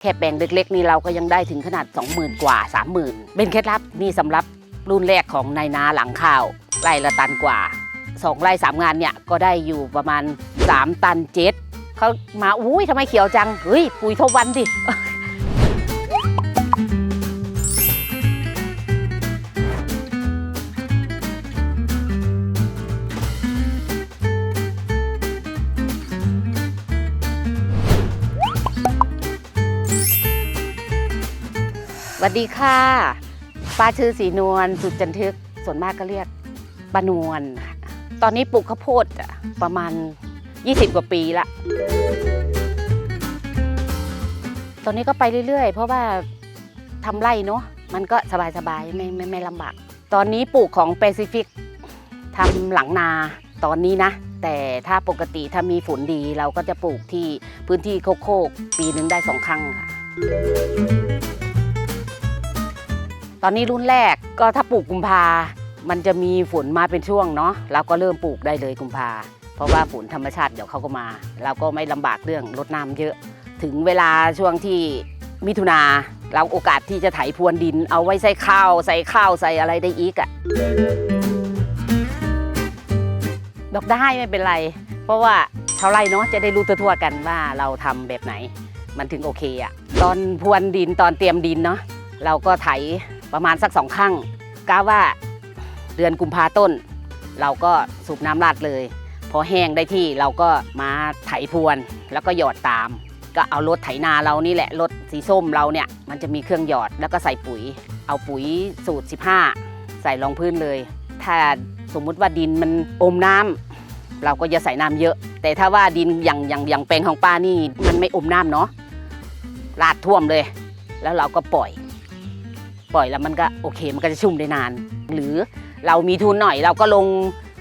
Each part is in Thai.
แค่แปลงเล็กๆนี่เราก็ยังได้ถึงขนาด 20,000 กว่า 30,000 เป็นเคล็ดลับนี่สำหรับรุ่นแรกของนายนาหลังข้าวไร่ละตันกว่า 2 ไร่3งานเนี่ยก็ได้อยู่ประมาณ 3 ตันเจ็ดเขามาอุ้ยทำไมเขียวจัง เฮ้ย ปุ๋ยทบวันดิ วัสดีค่ะป้าชื่อสีนวลสุดจันทึกส่วนมากก็เรียกป้านวลค่ะตอนนี้ปลูกข้าวโพดประมาณ 20 กว่าปีละ ตอนนี้ก็ไปเรื่อย ๆ เพราะว่าทำไร่เนาะมันก็สบายๆไม่ไม่ไม่ลำบาก ตอนนี้ปลูกของแปซิฟิกทำหลังนาตอนนี้นะ แต่ถ้าปกติถ้ามีฝนดีเราก็จะปลูกที่พื้นที่โคกๆปีหนึ่งได้สองครั้งค่ะ ตอนนี้รุ่นแรกก็ถ้าปลูกกุมภา มันจะมีฝนมาเป็นช่วงเนาะเราก็เริ่มปลูกได้เลยกุมภา เพราะว่าฝนธรรมชาติเดี๋ยวเขาก็มา เราก็ไม่ลำบากเรื่องรดน้ำเยอะ ถึงเวลาช่วงที่มิถุนาเราโอกาสที่จะไถพรวนดิน เอาไว้ใส่ข้าวใส่ข้าวใส่อะไรได้อีกอะดอกได้ไม่เป็นไร เพราะว่าชาวไร่เนาะจะได้รู้ทั่วๆกันว่าเราทำแบบไหน มันถึงโอเคอะตอนพรวนดินตอนเตรียมดินเนาะเราก็ไถ ประมาณสักสองครั้งกาว่าเดือนกุมภาต้น เราก็สูบน้ำราดเลย พอแห้งได้ที่เราก็มาไถพรวนแล้วก็หยอดตาม ก็เอารถไถนาเรานี่แหละรถสีส้มเราเนี่ยมันจะมีเครื่องหยอดแล้วก็ใส่ปุ๋ย เอาปุ๋ยสูตร 15 ใส่รองพื้นเลย ถ้าสมมุติว่าดินมันอมน้ำเราก็จะใส่น้ำเยอะ แต่ถ้าว่าดินอย่างอย่างอย่างแปลงของป้านี่มันไม่อมน้ำเนาะราดท่วมเลย แล้วเราก็ปล่อย ปล่อยแล้วมันก็โอเคมันก็จะชุ่มได้นาน หรือเรามีทุนหน่อยเราก็ลง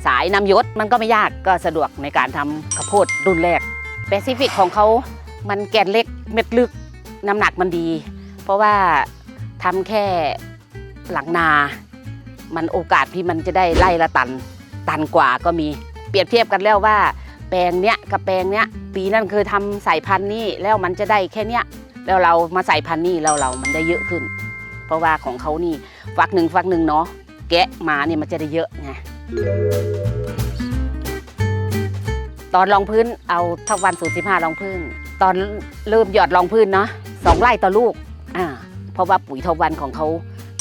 สายน้ำยศมันก็ไม่ยากก็สะดวกในการทำข้าวโพดรุ่นแรกแปซิฟิกของเขามันแกนเล็กเม็ดลึกน้ำหนักมันดี เพราะว่าทำแค่หลังนา มันโอกาสที่มันจะได้ไล่ละตันตันกว่าก็มีเปรียบเทียบกันแล้วว่า แปลงเนี้ยกับแปลงเนี้ยปีนั้นเคยทำสายพันธุ์นี้แล้วมันจะได้แค่เนี้ยแล้วเรามาใส่พันธุ์นี้แล้วเรามันได้เยอะขึ้น เพราะว่าของเขานี่ฟักหนึ่งฟักหนึ่งเนาะแกะมาเนี่ยมันจะได้เยอะไงตอนรองพื้นเอาทักวันสูตรสิบห้ารองพื้น ตอนเริ่มหยอดรองพื้นเนาะสองไร่ต่อลูกอ่าเพราะว่าปุ๋ยทวันของเขา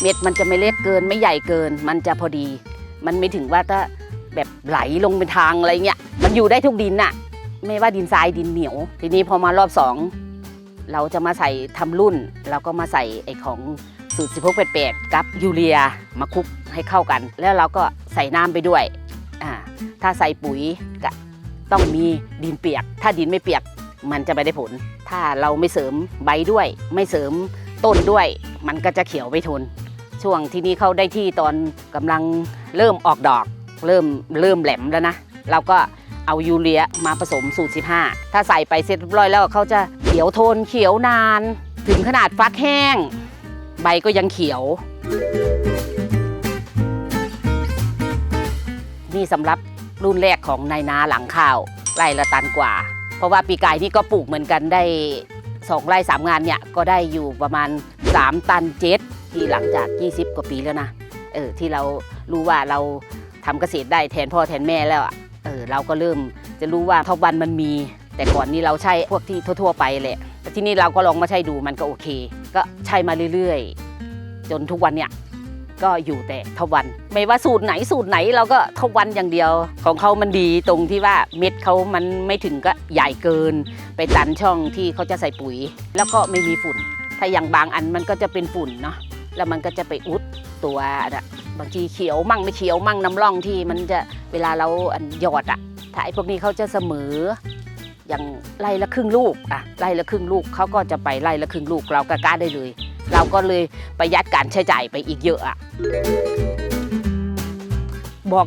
เม็ดมันจะไม่เล็กเกินไม่ใหญ่เกิน มันจะพอดี มันไม่ถึงว่าถ้าแบบไหลลงเป็นทางอะไรเงี้ยมันอยู่ได้ทุกดินน่ะ ไม่ว่าดินทรายดินเหนียว ทีนี้พอมารอบสองเราจะมาใส่ทำรุ่น เราก็มาใส่ไอของ สูตร 16 8กับยูเรียมาคลุกให้เข้ากัน แล้วเราก็ใส่น้ำไปด้วย ถ้าใส่ปุ๋ยก็ต้องมีดินเปียก ถ้าดินไม่เปียกมันจะไม่ได้ผล ถ้าเราไม่เสริมใบด้วย ไม่เสริมต้นด้วย มันก็จะเขียวไม่ทน ช่วงที่นี้เขาได้ที่ตอนกำลังเริ่มออกดอก เริ่มเริ่มแหลมแล้วนะ เราก็เอายูเรียมาผสมสูตร 15 ถ้าใส่ไปเสร็จเรียบร้อยแล้วเขาจะเขียวทนเขียวนาน ถึงขนาดฟักแห้ง ใบก็ยังเขียว นี่สำหรับรุ่นแรกของนายนาหลังข้าวไร่ละตันกว่า เพราะว่าปีกายนี่ก็ปลูกเหมือนกันได้สองไร่สามงานเนี่ยก็ได้อยู่ประมาณ 3 ตันเจ็ดที่หลังจาก 20 กว่าปีแล้วนะเออที่เรารู้ว่าเราทำเกษตรได้แทนพ่อแทนแม่แล้วเออเราก็เริ่มจะรู้ว่าทบวันมันมี แต่ก่อนนี้เราใช้พวกที่ทั่ว ๆ ไปแหละ แต่ที่นี่เราก็ลองมาใช้ดูมันก็โอเค ก็ใช้มาเรื่อยๆ จนทุกวันเนี่ยก็อยู่แต่ทวัน ไม่ว่าสูตรไหนสูตรไหนเราก็ทวันอย่างเดียว ของเขามันดีตรงที่ว่าเม็ดเขามันไม่ถึงก็ใหญ่เกิน ไปตันช่องที่เขาจะใส่ปุ๋ย แล้วก็ไม่มีฝุ่น ถ้าอย่างบางอันมันก็จะเป็นฝุ่นเนาะแล้วมันก็จะไปอุดตัวนะบางทีเขียวมั่งไม่เขียวมั่งน้ำร่องที่มันจะเวลาเราอันหยอดอะถ้าไอ้พวกนี้เขาจะเสมอ อย่างไล่ละครึ่งลูกอะไล่ละครึ่งลูกเขาก็จะไปไล่ละครึ่งลูกเราก็กล้าได้เลย เราก็เลยประหยัดการใช้จ่ายไปอีกเยอะอะบอก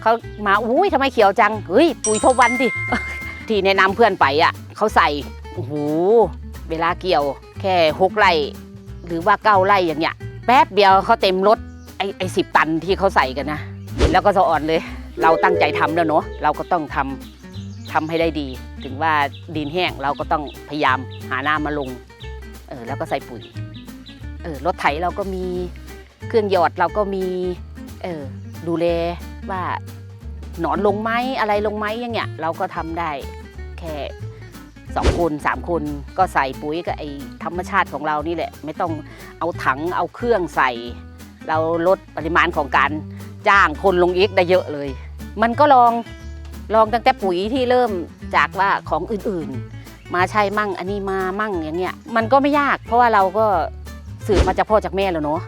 เขามาอุ้ยทำไมเขียวจังเฮ้ยปุ๋ยทบวันดิที่แนะนำเพื่อนไปอะเขาใส่โอ้โหเวลาเกี่ยว แค่หกไร่หรือว่าเก้าไร่อย่างเงี้ยแป๊บเดียวเขาเต็มรถไอ้ไอ้สิบตันที่เขาใส่กันนะเห็นแล้วก็สะอ่อนเลย เราตั้งใจทำแล้วเนาะเราก็ต้องทำ ทำให้ได้ดี ถึงว่าดินแห้งเราก็ต้องพยายามหาน้ำมาลงเออแล้วก็ใส่ปุ๋ยเออรถไถเราก็มีเครื่องหยอดเราก็มีเออดูแลว่าหนอนลงไหมอะไรลงไหมอย่างเงี้ยเราก็ทำได้แค่สองคนสามคนก็ใส่ปุ๋ยกับไอ้ธรรมชาติของเรานี่แหละ ไม่ต้องเอาถังเอาเครื่องใส่ เราลดปริมาณของการจ้างคนลงอีกได้เยอะเลย มันก็ลอง ลองตั้งแต่ปุ๋ยที่เริ่มจากว่าของอื่นๆ มาใช้มั่งอันนี้มามั่งอย่างเงี้ยมันก็ไม่ยาก เพราะว่าเราก็สืบมาจากพ่อจากแม่แล้วเนาะ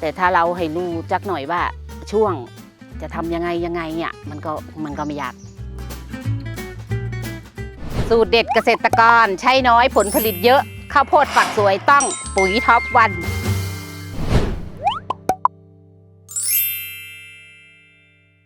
แต่ถ้าเราให้รู้จักหน่อยว่าช่วงจะทำยังไงยังไงเนี่ยมันก็มันก็ไม่ยากสูตรเด็ดเกษตรกรใช้น้อยผลผลิตเยอะ ข้าวโพดฝักสวยต้องปุ๋ยท็อปวัน